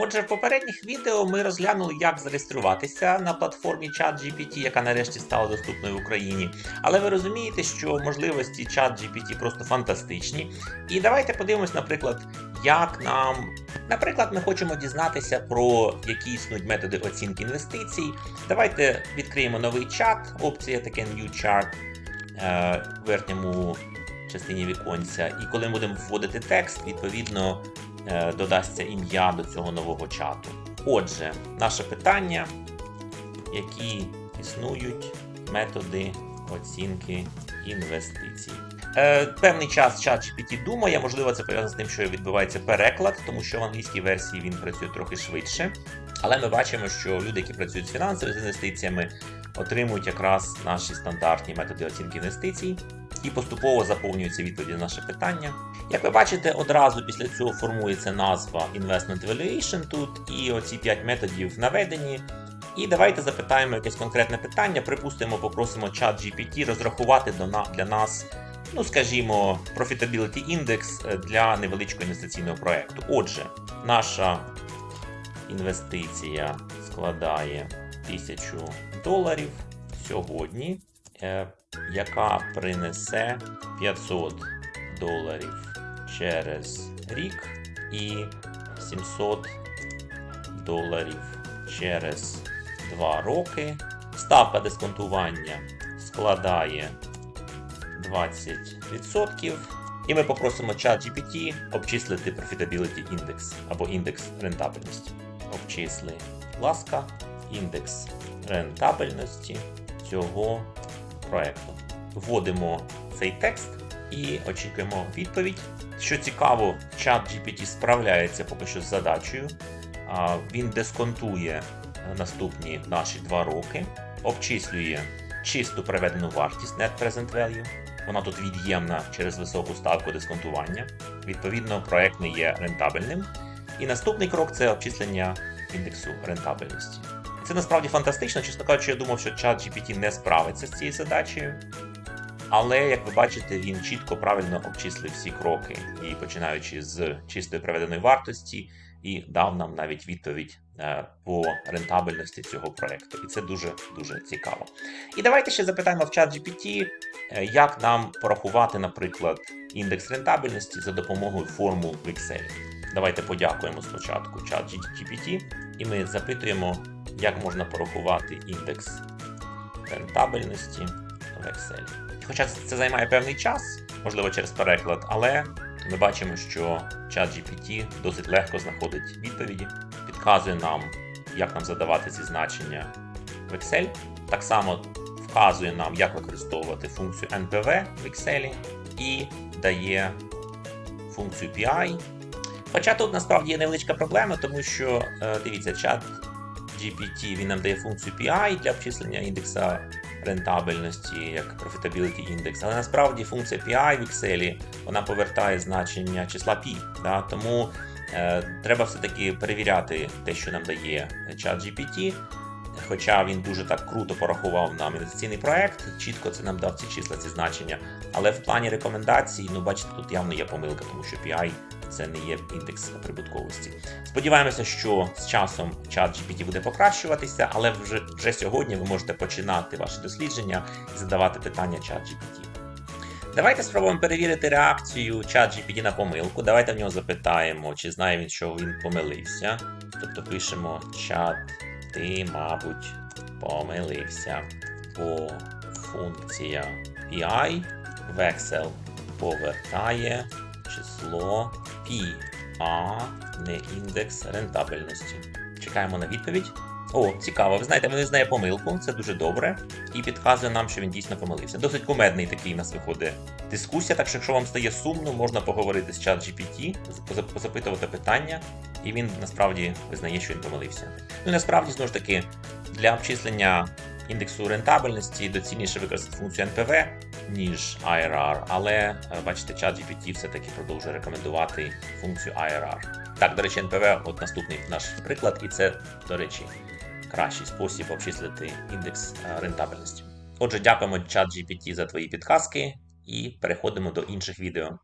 Отже, в попередніх відео ми розглянули, як зареєструватися на платформі ChatGPT, яка нарешті стала доступною в Україні. Але ви розумієте, що можливості ChatGPT просто фантастичні. І давайте подивимось, наприклад, як нам. Наприклад, ми хочемо дізнатися про які існують методи оцінки інвестицій. Давайте відкриємо новий чат, опція таке New Chart е, в верхньому частині віконця. І коли ми будемо вводити текст, відповідно додасться ім'я до цього нового чату. Отже, наше питання, які існують методи оцінки інвестицій. Е, певний час ChatGPT думає, можливо, це пов'язано з тим, що відбувається переклад, тому що в англійській версії він працює трохи швидше. Але ми бачимо, що люди, які працюють з фінансовими інвестиціями, отримують якраз наші стандартні методи оцінки інвестицій і поступово заповнюються відповіді на наше питання. Як ви бачите, одразу після цього формується назва Investment Valuation тут, і оці 5 методів наведені. І давайте запитаємо якесь конкретне питання. Припустимо, попросимо ChatGPT розрахувати для нас, ну скажімо, Profitability е, для невеличкого інвестиційного проекту. Отже, наша інвестиція складає 1000 доларів сьогодні, е, яка принесе 500 доларів через рік і 700 доларів через 2 роки. Ставка дисконтування складає 20%. І ми попросимо ChatGPT обчислити Profitability Index або індекс рентабельності. Обчисли, будь ласка, індекс рентабельності цього проекту. Вводимо цей текст і очікуємо відповідь. Що цікаво, ChatGPT справляється поки що з задачею. Він дисконтує наступні наші два роки, обчислює чисту переведену вартість Net Present Value. Вона тут від'ємна через високу ставку дисконтування. Відповідно, проект не є рентабельним. І наступний крок це обчислення індексу рентабельності. Це насправді фантастично. Чесно кажучи, я думав, що ChatGPT не справиться з цією задачею. Але, як ви бачите, він чітко правильно обчислив всі кроки, і починаючи з чистої приведеної вартості, і дав нам навіть відповідь е, по рентабельності цього проекту. І це дуже дуже цікаво. І давайте ще запитаємо в ChatGPT, е, як нам порахувати, наприклад, індекс рентабельності за допомогою формул в Excel. Давайте подякуємо спочатку ChatGPT, і ми запитуємо, як можна порахувати індекс рентабельності в Excel. Хоча це займає певний час, можливо, через переклад, але ми бачимо, що ChatGPT досить легко знаходить відповіді, підказує нам, як нам задавати ці значення в Excel. Так само вказує нам, як використовувати функцію NPV в Excel і дає функцію PI. Хоча тут насправді є невеличка проблема, тому що е, дивіться, чат GPT він нам дає функцію PI для обчислення індекса рентабельності, як Profitability Index, але насправді функція PI в Excel вона повертає значення числа P. Да? Тому е, треба все-таки перевіряти те, що нам дає чат GPT. Хоча він дуже так круто порахував нам інвестиційний проект, чітко це нам дав ці числа, ці значення. Але в плані рекомендацій, ну бачите, тут явно є помилка, тому що PI це не є індекс прибутковості. Сподіваємося, що з часом чат GPT буде покращуватися, але вже, вже сьогодні ви можете починати ваші дослідження і задавати питання чат GPT. Давайте спробуємо перевірити реакцію чат GPT на помилку. Давайте в нього запитаємо, чи знає він, що він помилився. Тобто пишемо чат, ти, мабуть, помилився, бо функція PI в Excel повертає число P, а не індекс рентабельності. Чекаємо на відповідь. О, цікаво, ви знаєте, він визнає помилку, це дуже добре, і підказує нам, що він дійсно помилився. Досить кумедний такий у нас виходить дискусія, так що якщо вам стає сумно, можна поговорити з чат GPT, позапитувати питання, і він насправді визнає, що він помилився. Ну і насправді, знову ж таки, для обчислення індексу рентабельності доцільніше використати функцію NPV, ніж IRR, але е, бачите, ChatGPT все-таки продовжує рекомендувати функцію IRR. Так, до речі, NPV, от наступний наш приклад, і це, до речі, кращий спосіб обчислити індекс е, рентабельності. Отже, дякуємо ChatGPT за твої підказки і переходимо до інших відео.